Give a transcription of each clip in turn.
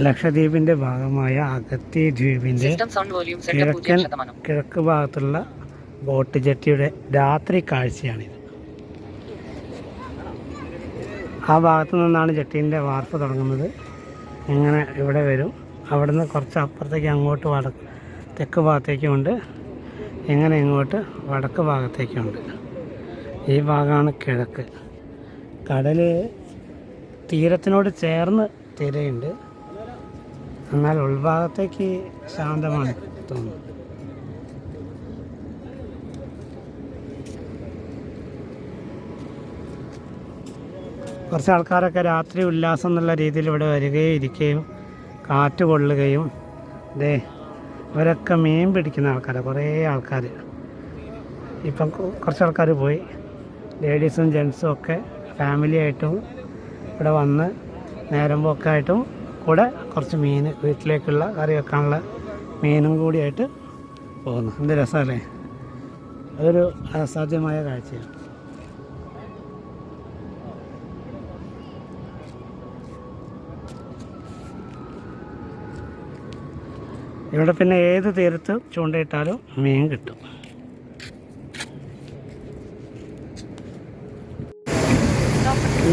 ലക്ഷദ്വീപിന്റെ ഭാഗമായ അഗത്തി ദ്വീപിന്റെ കിഴക്കൻ കിഴക്ക് ഭാഗത്തുള്ള ബോട്ട് ജെട്ടിയുടെ രാത്രി കാഴ്ചയാണിത്. ആ ഭാഗത്തു നിന്നാണ് ജെട്ടീന്റെ വാർപ്പ് തുടങ്ങുന്നത്. ഇങ്ങനെ ഇവിടെ വരും? അവിടെ നിന്ന് കുറച്ച് അപ്പുറത്തേക്ക് അങ്ങോട്ട് വടക്ക് തെക്ക് ഭാഗത്തേക്കുമുണ്ട്. ഇങ്ങനെ ഇങ്ങോട്ട് വടക്ക് ഭാഗത്തേക്കുമുണ്ട്? ഈ ഭാഗമാണ് കിഴക്ക്. കടൽ തീരത്തിനോട് ചേർന്ന് തിരയുണ്ട്. എന്നാൽ ഉൾഭാഗത്തേക്ക് ശാന്തമാണ് തോന്നുന്നു. കുറച്ച് ആൾക്കാരൊക്കെ രാത്രി ഉല്ലാസം എന്നുള്ള രീതിയിൽ ഇവിടെ വരികയും ഇരിക്കുകയും കാറ്റ് കൊള്ളുകയും ദേ ഇവരൊക്കെ മീൻ പിടിക്കുന്ന ആൾക്കാരാണ് കുറേ ആൾക്കാർ ഇപ്പം കുറച്ച് ആൾക്കാർ പോയി. ലേഡീസും ജെൻസും ഒക്കെ ഫാമിലിയായിട്ടും ഇവിടെ വന്ന് നേരം പോക്കായിട്ടും കൂടെ കുറച്ച് മീൻ വീട്ടിലേക്കുള്ള കറി വെക്കാനുള്ള മീനും കൂടിയായിട്ട് പോകുന്നു. എന്ത് രസമല്ലേ? അതൊരു അസാധ്യമായ കാഴ്ചയാണ്. ഇവിടെ പിന്നെ ഏത് തീരത്ത് ചൂണ്ടയിട്ടാലും മീൻ കിട്ടും.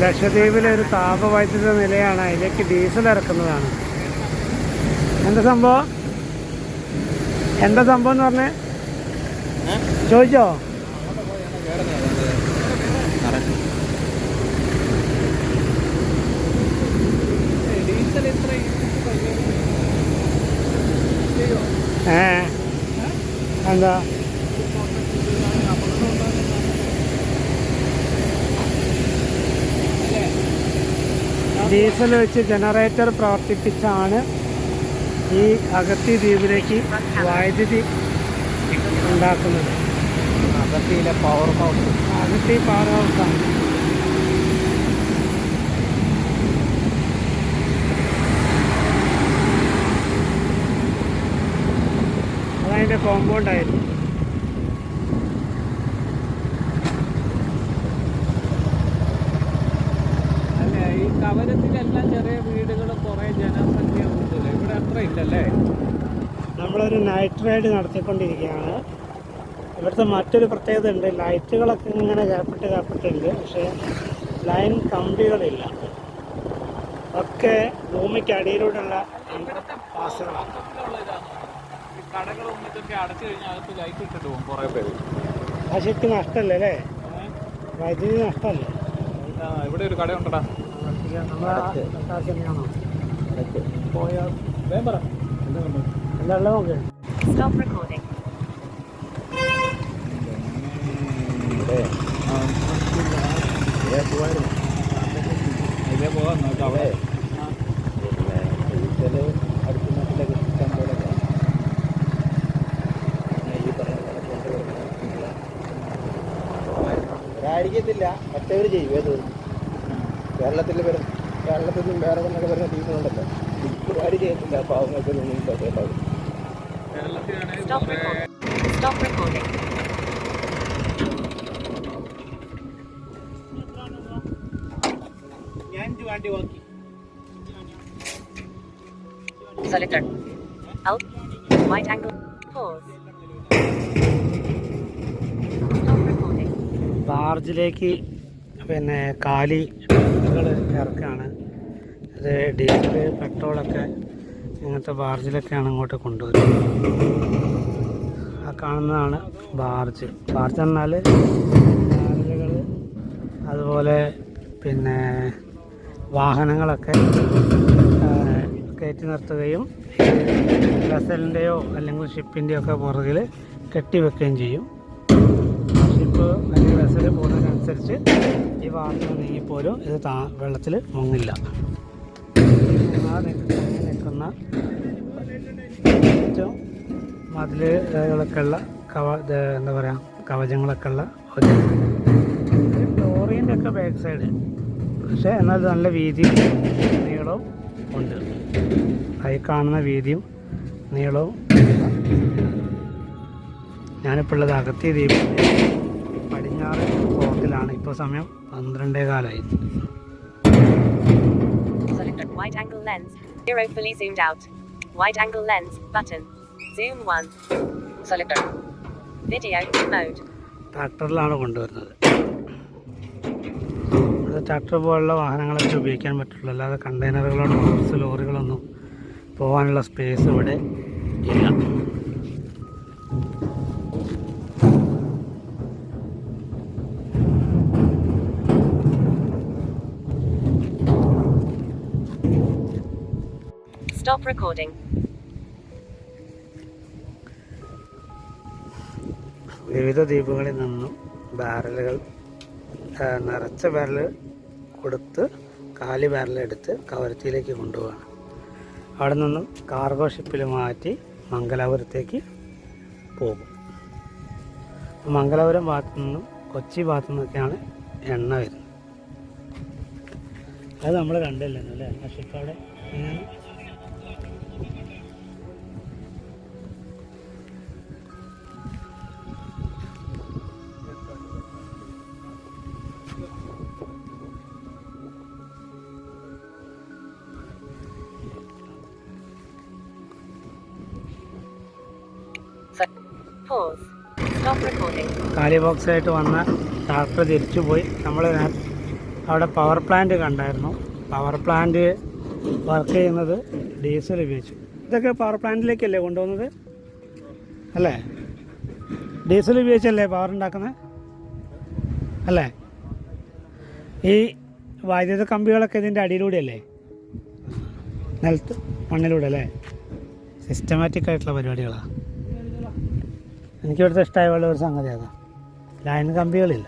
ലക്ഷദ്വീപിലെ ഒരു താപവൈദ്യുത നിലയാണ് അതിലേക്ക് ഡീസൽ ഇറക്കുന്നതാണ്. എന്താ സംഭവം? എന്താ സംഭവം എന്ന് പറഞ്ഞേ? ചോദിച്ചോ? ഏ? എന്താ? ഡീസൽ വെച്ച് ജനറേറ്റർ പ്രവർത്തിപ്പിച്ചാണ് ഈ അഗത്തി ദ്വീപിലേക്ക് വൈദ്യുതി ഉണ്ടാക്കുന്നത്. അകത്തിയിലെ പവർ ഹൗസ് അഗത്തി പവർ ഹൗസാണ് അതതിന്റെ കോമ്പൗണ്ട് കുറേ ജനസംഖ്യ ഉണ്ടല്ലോ. ഇവിടെ അത്ര ഇല്ലല്ലേ? നമ്മളൊരു നൈറ്റ് റൈഡ് നടത്തിക്കൊണ്ടിരിക്കുകയാണ്. ഇവിടുത്തെ മറ്റൊരു പ്രത്യേകത ഉണ്ട്. ലൈറ്റുകളൊക്കെ ഇങ്ങനെ കാപ്പിട്ട് കാപ്പിട്ടുണ്ട് പക്ഷേ ലൈൻ കമ്പികളില്ല. ഒക്കെ ഭൂമിക്ക് അടിയിലൂടെയുള്ള പാസുകളാണ് കടകളും ഇതൊക്കെ അടച്ചു കഴിഞ്ഞാൽ അകത്ത് ലൈറ്റ് ഇട്ടിട്ട് പോകും കുറേ പേര്. ആ ശരിക്കും നഷ്ടമല്ലേ അല്ലേ? വൈദ്യുതി നഷ്ടമല്ലേ? ഇവിടെ ഒരു കട ഉണ്ടടാ നമ്മളാണോ പോയാൽ വേഗം പറ. എന്താ നോക്ക്. ആയിരിക്കത്തില്ല മറ്റവർ ചെയ്യും ഏത്? കേരളത്തിൽ വരും. കേരളത്തിൽ നിന്നും വേറെ നിന്നൊക്കെ വരുന്ന ടീമുകളുണ്ടല്ലോ ആര് ചെയ്യത്തില്ല പാവങ്ങൾക്ക് ഒന്നും പറ്റില്ല കേരളത്തിലാണെങ്കിൽ Stop കുറേ recording. Stop recording. ഞാൻ വണ്ടി നോക്കി Selected. Out. Right angle. Pause. ബാർജിലേക്ക് പിന്നെ കാലി ഇറക്കാണ്. അത് ഡീസൽ പെട്രോളൊക്കെ ഇങ്ങനത്തെ ബാർജിലൊക്കെയാണ് ഇങ്ങോട്ട് കൊണ്ടുവരുന്നത്. ആ കാണുന്നതാണ് ബാർജ്. ബാർജ് എന്നാൽ ബാർജുകൾ അതുപോലെ പിന്നെ വാഹനങ്ങളൊക്കെ കയറ്റി നിർത്തുകയും വെസലിന്റെയോ അല്ലെങ്കിൽ ഷിപ്പിന്റെയോ ഒക്കെ പുറകിൽ കെട്ടിവെക്കുകയും ചെയ്യും. ഷിപ്പ് അല്ലെങ്കിൽ വെസൽ പോകുന്നതിനനുസരിച്ച് ഈ വാർത്ത നീങ്ങിപ്പോലും ഇത് താ വെള്ളത്തിൽ മുങ്ങില്ല. നിൽക്കുന്ന ഏറ്റവും മതിലുകളൊക്കെ ഉള്ള കവ എന്താ പറയുക കവചങ്ങളൊക്കെ ഉള്ള ഒരു ഒക്കെ ബാക്ക് സൈഡ്. പക്ഷേ എന്നാൽ നല്ല വീതിയും നീളവും ഉണ്ട്. അതിൽ കാണുന്ന വീതിയും നീളവും. ഞാനിപ്പോൾ ഉള്ളത് അകത്തി ദ്വീപിന്റെ പടിഞ്ഞാറ് ഫോർട്ടിലാണ് ഇപ്പോൾ സമയം പന്ത്രണ്ടേ കാലായി Select Selector. Wide angle lens. Zero fully zoomed out. Wide angle lens. Button. Zoom 1. Selector. Video mode. ട്രാക്ടറിലാണ് കൊണ്ടുവരുന്നത് ട്രാക്ടർ പോലുള്ള വാഹനങ്ങളൊക്കെ ഉപയോഗിക്കാൻ പറ്റുള്ളൂ അല്ലാതെ കണ്ടെയ്നറുകളോ ലോറികളൊന്നും പോകാനുള്ള സ്പേസ് ഇവിടെ ഇല്ല Stop recording. വിവിധ ദ്വീപുകളിൽ നിന്നും ബാരലുകൾ നിറച്ച ബാരൽ കൊടുത്ത് കാലി ബാരൽ എടുത്ത് കവരത്തിയിലേക്ക് കൊണ്ടുപോവാണ്. അവിടെ നിന്നും കാർഗോ ഷിപ്പിൽ മാറ്റി മംഗലാപുരത്തേക്ക് പോകും. മംഗലാപുരം ഭാഗത്തു നിന്നും കൊച്ചി ഭാഗത്തു നിന്നൊക്കെയാണ് എണ്ണ വരുന്നത്. അത് നമ്മൾ കണ്ടില്ലല്ലോ അല്ലേ? ആ ഷിപ്പ് അവിടെ കാലി ബോക്സായിട്ട് വന്ന ട്രാക്ടർ തിരിച്ചു പോയി നമ്മൾ അവിടെ പവർ പ്ലാന്റ് കണ്ടായിരുന്നു. പവർ പ്ലാന്റ് വർക്ക് ചെയ്യുന്നത് ഡീസൽ ഉപയോഗിച്ചു. ഇതൊക്കെ പവർ പ്ലാന്റിലേക്കല്ലേ കൊണ്ടുപോകുന്നത്? അല്ലേ? ഡീസൽ ഉപയോഗിച്ചല്ലേ പവർ ഉണ്ടാക്കുന്നത്? അല്ലേ? ഈ വൈദ്യുത കമ്പികളൊക്കെ ഇതിന്റെ അടിയിലൂടെയല്ലേ? നിലത്ത് മണ്ണിലൂടെ അല്ലേ? സിസ്റ്റമാറ്റിക് ആയിട്ടുള്ള പരിപാടികളാണ് എനിക്ക് ഇവിടുത്തെ ഇഷ്ടമായ ഒരു സംഗതി അതാണ് ലൈൻ കമ്പികളില്ല.